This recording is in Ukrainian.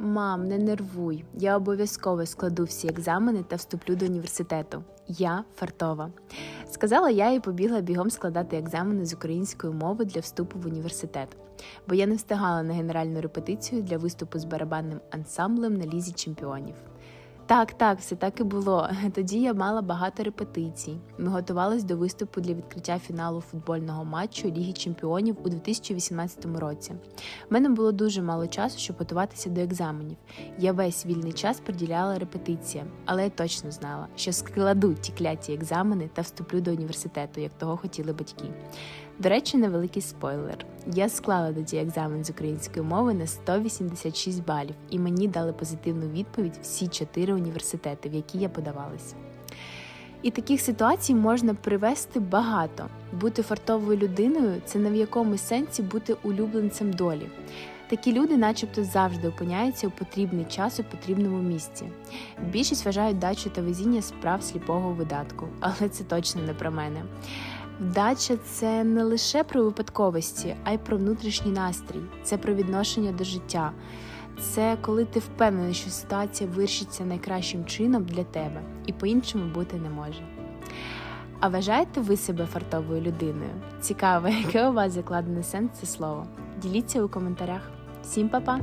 Мам, не нервуй. Я обов'язково складу всі екзамени та вступлю до університету. Я фартова. Сказала я і побігла бігом складати екзамени з української мови для вступу в університет, бо я не встигала на генеральну репетицію для виступу з барабанним ансамблем на лізі чемпіонів. Так, так, все так і було. Тоді я мала багато репетицій. Ми готувалися до виступу для відкриття фіналу футбольного матчу Ліги Чемпіонів у 2018 році. У мене було дуже мало часу, щоб готуватися до екзаменів. Я весь вільний час приділяла репетиціям, але я точно знала, що складу ті кляті екзамени та вступлю до університету, як того хотіли батьки. До речі, невеликий спойлер. Я склала тоді екзамен з української мови на 186 балів, і мені дали позитивну відповідь всі чотири університети, в які я подавалась. І таких ситуацій можна привести багато. Бути фартовою людиною це не в якомусь сенсі бути улюбленцем долі. Такі люди, начебто, завжди опиняються у потрібний час у потрібному місці. Більшість вважають дачу та везіння справ сліпого видатку, але це точно не про мене. Вдача це не лише про випадковості, а й про внутрішній настрій, це про відношення до життя. Це коли ти впевнений, що ситуація вирішиться найкращим чином для тебе і по-іншому бути не може. А вважаєте ви себе фартовою людиною? Цікаво, яке у вас закладене сенс це слово? Діліться у коментарях. Всім па-па!